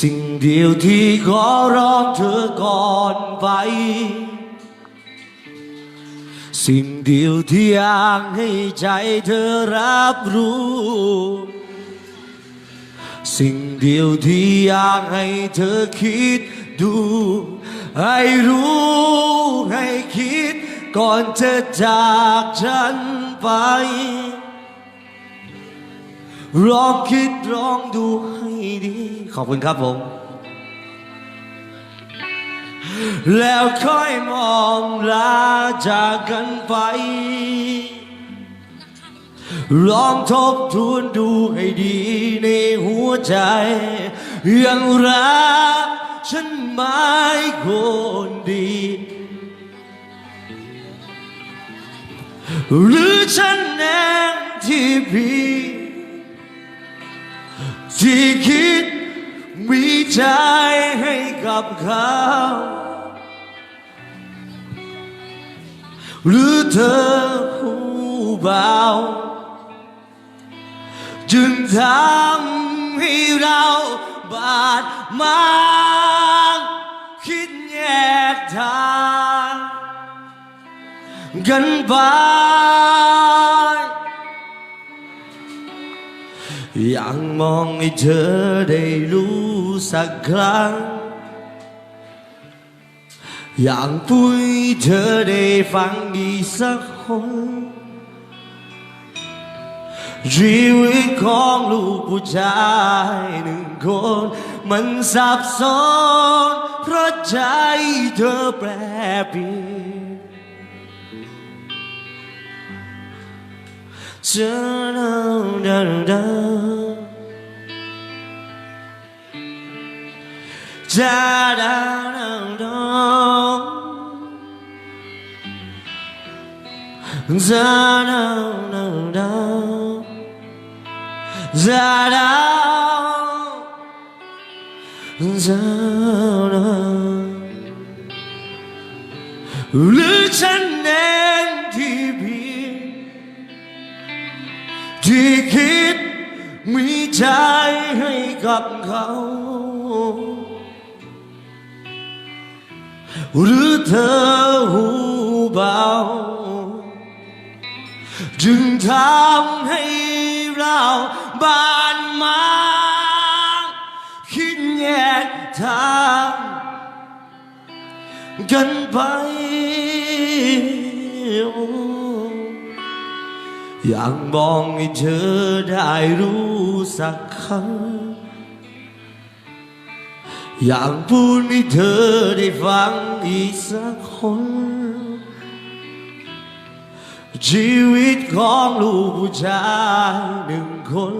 สิ่งเดียวที่ขอร้องเธอก่อนไป สิ่งเดียวที่อยากให้ใจเธอรับรู้ สิ่งเดียวที่อยากให้เธอคิดดู ให้รู้ให้คิดก่อนเธอจากฉันไป ลองคิดลองดูให้ดี ขอบคุณครับผม แล้วค่อยมองลาจากกันไป ลองทบทวนดูให้ดีในหัวใจ ยังรักฉันไหมคนดี หรือฉันเองที่ผิด ที่คิดมีใจให้กับเขาหรือเธอผู้เบ อยากมองให้เธอได้รู้สักครั้ง อยากพูดให้เธอได้ฟังอีกสักคน ชีวิตของลูกผู้ชายหนึ่งคน มันสับสนเพราะใจเธอแปรเปลี่ยน หรือฉันเองที่ผิ ที่คิดมีใจให้กับเขา หรือเธอหูเบา จึงทำให้เราบานมาคิดแยกทางกันไป อยากมองให้เธอได้รู้สักครั้ง อยากพูดให้เธอได้ฟังอีกสักคน ชีวิตของลูกผู้ชายหนึ่งคน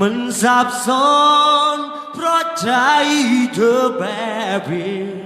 มันสับสนเพราะใจเธอแปรเปลี่ยน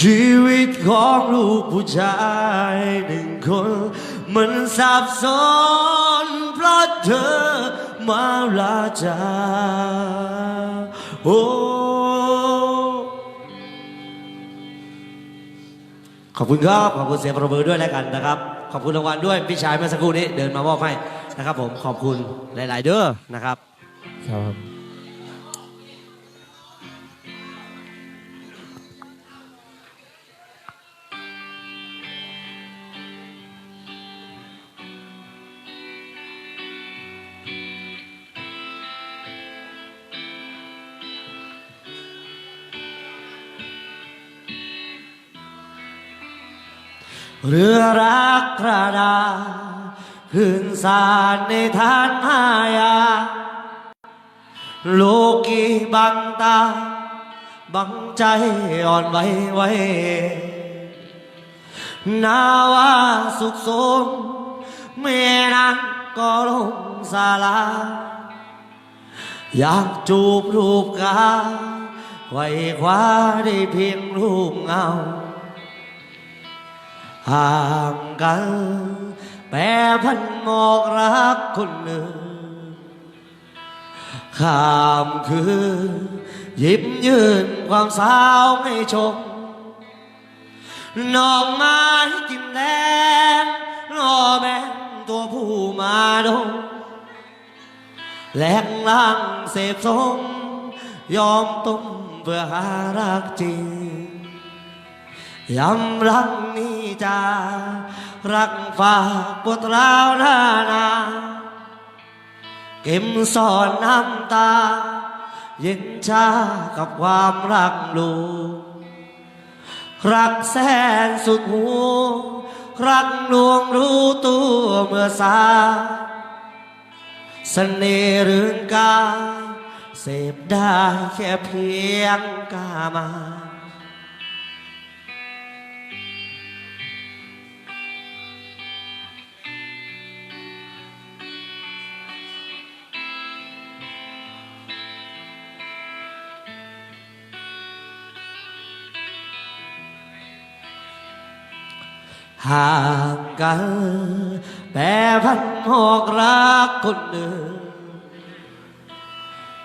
ชีวิตของลูกผู้ชายหนึ่งคน มันสับสนเพราะเธอมาลาจากโอ้ขอบคุณครับ ขอบคุณเสียงประมือด้วยแล้วกันนะครับ ขอบคุณรางวัลด้วยพี่ชายเมื่อสักครู่นี้เดินมามอบให้นะครับผมขอบคุณหลาย ๆ เด้อนะครับครับ เรือรักกระดาพื้นสารในทานหายา โลกีบังตา บังใจอ่อนไหวไว้ นาว่าสุขสมแม่นางก็ลงสาลา อยากจูบรูปกาไว้คว้าได้เพียงรูปเงา ห่างกันแปรพันหมอกรักคนหนึ่งข้ามคืนหยิบยืนความสาวให้ชมนอกไม้กินแดงรอแม่ตัวผู้มาดงแหลกล่างเสพสมยอมต้มเพื่อหารักจริง ยำรักนี้จะรักฝากปวดร้าวหน้านาเก็มสอนน้ำตา เย็นชากับความรักลูกรักแสนสุดหูรักลวงรู้ตัวเมื่อสายเสน่ห์เรื่องกาเสพได้แค่เพียงกามา ห่างกันแต่พันหอกรักคนหนึ่ง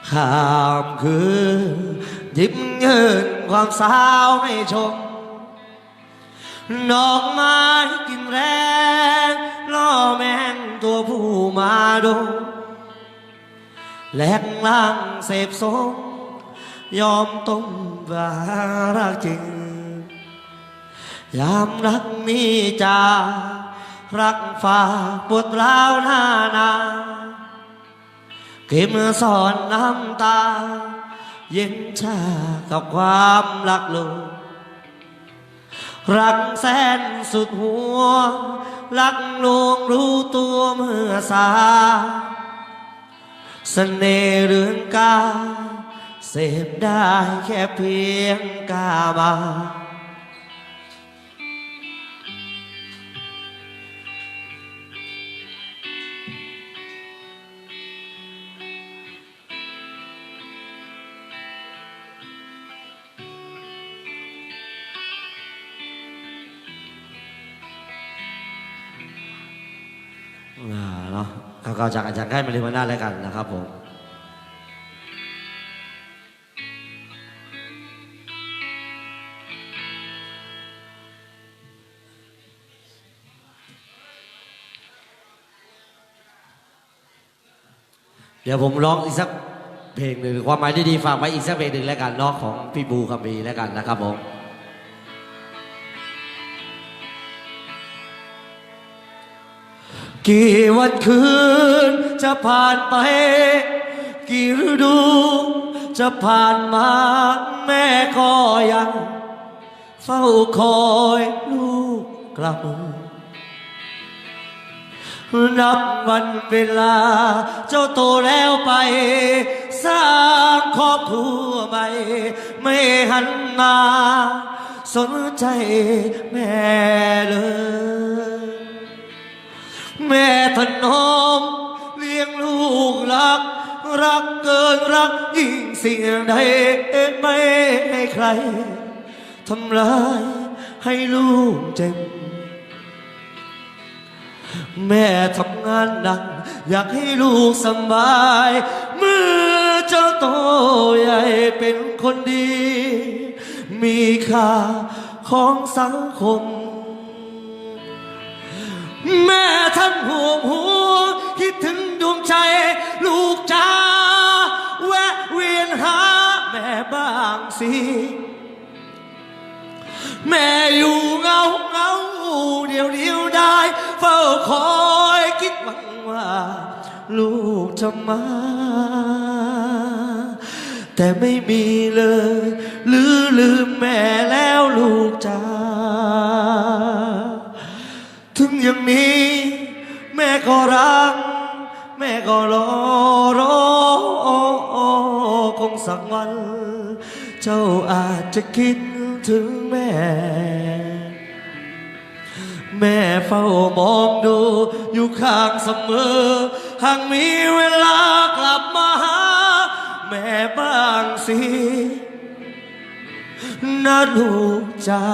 ข้ามคือยิ้มเยินความสาวให้ชมดอกไม้กินแรงล่อแมงตัวผู้มาดมแหลกล่างเสพสมยอมต้มวารักจริง ยามรักนี้จารักฝาปวดร้าวหน้านาเก็บสอนน้ำตา เย็นชากับความรักลูกรักแสนสุดหัว รักลวงรู้ตัวเมื่อสายเสน่ห์เรืองกาเสพได้แค่เพียงกาบา ก็จากอาจารย์ใกล้มาเรียนวันหน้าแล้วกันนะครับผมเดี๋ยวผมร้องอีกสักเพลงหนึ่งความหมายดีๆฝากไว้อีกสักเพลงหนึ่งแล้วกันเนาะของพี่บูคัมบีแล้วกันนะครับผม กี่วันคืนจะผ่านไป กี่ฤดูจะผ่านมา แม่ก็ยัง เฝ้าคอยลูกกลับ นับวันเวลา เจ้าโตแล้วไป สร้างครอบครัวใหม่ ไม่หันมา สนใจแม่เลย แม่ถนอมเลี้ยงลูกรัก รักเกินรักยิ่งสิ่งใดไม่ให้ใครทำร้ายให้ลูกเจ็บ แม่ทำงานหนัก อยากให้ลูกสบาย เมื่อเจ้าโตใหญ่เป็นคนดี มีค่าของสังคม แม่ท่านห่วงหัวคิดถึงดวงใจลูกจ้าแวะเวียนหาแม่บ้างสิ แม่อยู่เงาเงาเดียวเดียวได้ เฝ้าคอยคิดหวังว่า ลูกจะมา แต่ไม่มีเลยหรือลืมแม่แล้วลูกจ้า อย่างนี้ แม่ก็รัก แม่ก็รอรอคงสักวัน เจ้าอาจจะคิดถึงแม่ แม่เฝ้ามองดูอยู่ข้างเสมอ หากมีเวลากลับมาหา แม่บ้างสินะลูกจ้า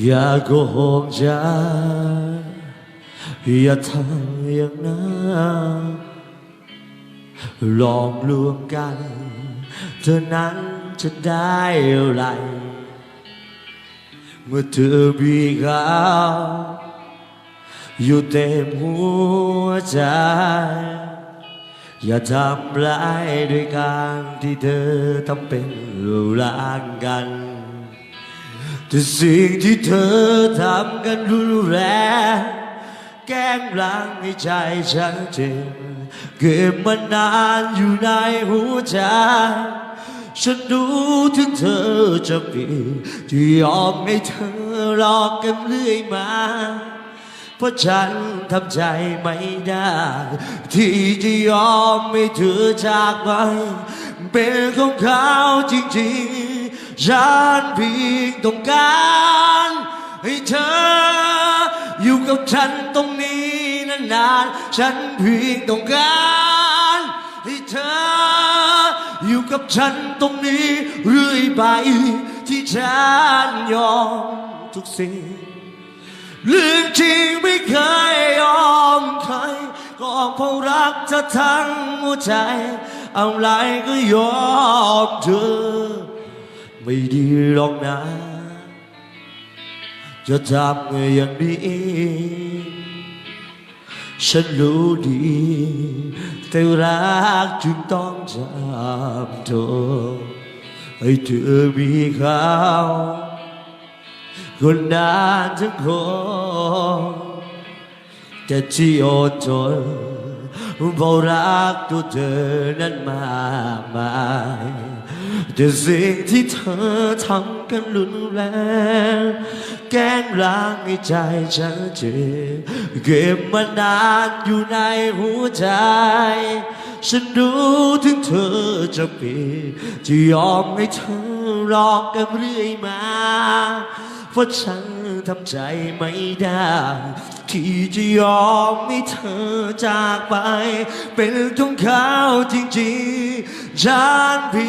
อย่าโกหกใจอย่าทำอย่างนั้นหลอกลวงกัน เธอนั้นจะได้อะไร เมื่อเธอมีเขาอยู่เต็มหัวใจ อย่าทำร้ายด้วยการที่เธอทำเป็นรักกัน แต่สิ่งที่เธอทำกันรุนแรงแกล้งล้างให้ใจฉันเจ็บเก็บมานานอยู่ในหัวใจ ฉันรู้ถึงเธอจะมีที่ยอมให้เธอรอกันเรื่อยมา เพราะฉันทำใจไม่ได้ ที่จะยอมให้เธอจากไป เป็นของเขาจริงๆ ฉันเพียงต้องการให้เธอ อยู่กับฉันตรงนี้นานๆ ฉันเพียงต้องการให้เธอ อยู่กับฉันตรงนี้เรื่อยไปที่ฉันยอมทุกสิ่งเรื่องจริงไม่เคยยอมใครก็เพราะรักเธอทั้งหัวใจ เอะไรก็ยอมเธอ ไม่ดีหรอกนะ จะทำอย่างนี้ ฉันรู้ดี แต่รักจึงต้องจำเธอให้เธอมีเขาคนนั้นทั้งคนแต่ที่อดทนเพราะรักตัวเธอนั้นมากมาย แต่สิ่งที่เธอทำกันรุนแรง แกล้งล้างให้ใจฉันเจ็บเก็บมานานอยู่ในหัวใจ ฉันรู้ถึงเธอจะเป็นจะยอมให้เธอรอกันเรื่อยมาเพราะฉันทำใจไม่ได้ ที่จะยอมให้เธอจากไป เป็นของเขาจริงๆฉันเพี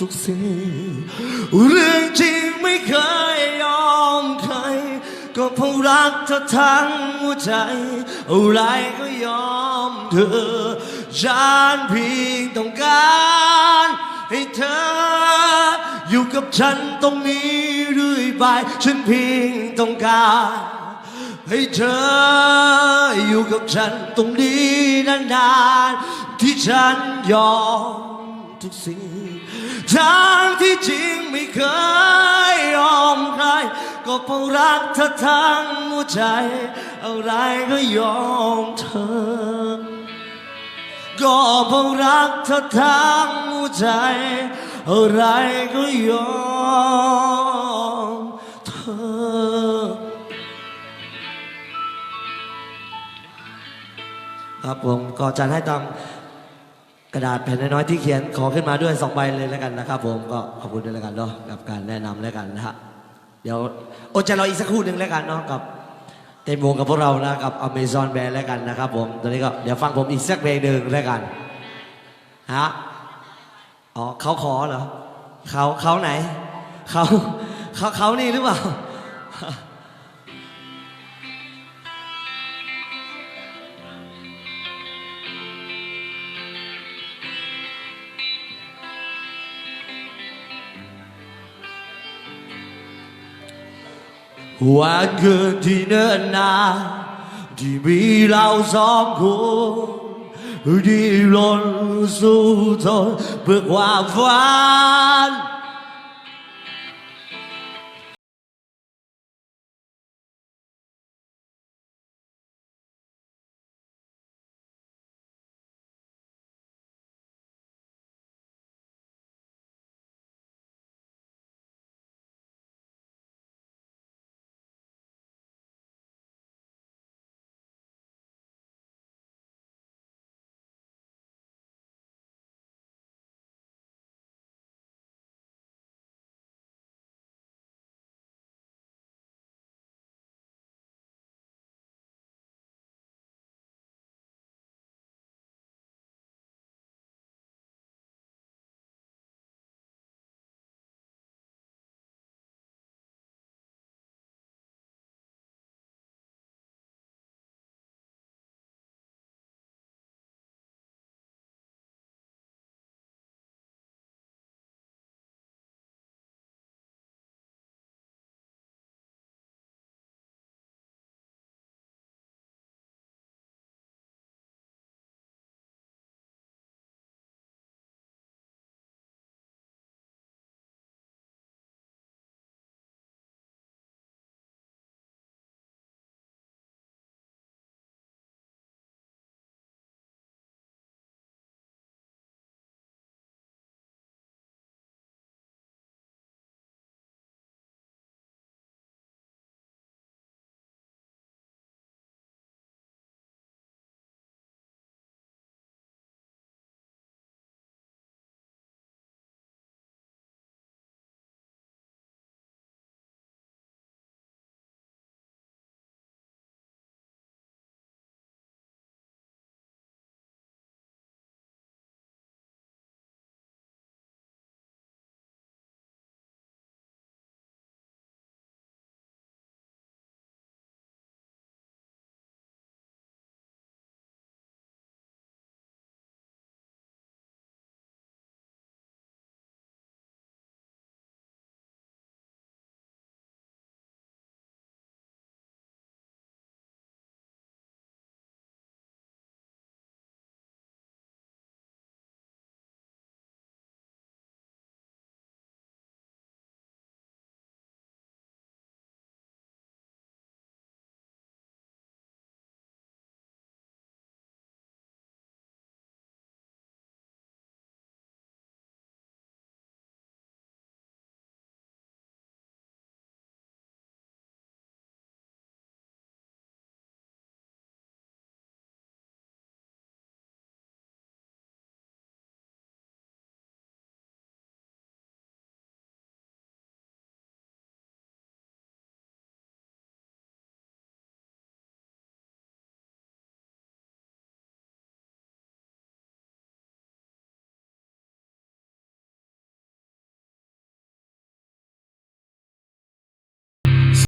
ทุกสิ่งเรื่องจริงไม่เคยยอมใคร ก็เพราะรักเธอทั้งหัวใจ อะไรก็ยอมเธอฉันเพียงต้องการให้เธอ อยู่กับฉันตรงนี้เรื่อยไป ฉันเพียงต้องการให้เธออยู่กับฉันตรงนี้นานๆที่ฉันยอมทุกสิ่ง ทั้งที่จริงไม่เคยยอมใคร ก็เพราะรักเธอทั้งหัวใจ อะไรก็ยอมเธอ ก็เพราะรักเธอทั้งหัวใจ อะไรก็ยอมเธอ ครับผมก็จะให้ตาม กระดาษแผ่นน้อยๆที่เขียนขอขึ้นมาด้วยสองใบเลยแล้วกันนะครับ ผมก็ขอบคุณด้วยแล้วกันเนาะกับการแนะนำแล้วกันนะฮะเดี๋ยวโอดใจรออีกสักครู่หนึ่งแล้วกันเนาะกับเต็มวงกับพวกเรานะกับ Amazon Band แล้วกันนะครับ ผมตอนนี้ก็เดี๋ยวฟังผมอีกสักเพลงหนึ่งแล้วกันฮะอ๋อเขาขอเหรอเขาเขาไหนเขาเขาเขานี่หรือเปล่า วันคืนที่เนิ่นนานที่มีเราสอ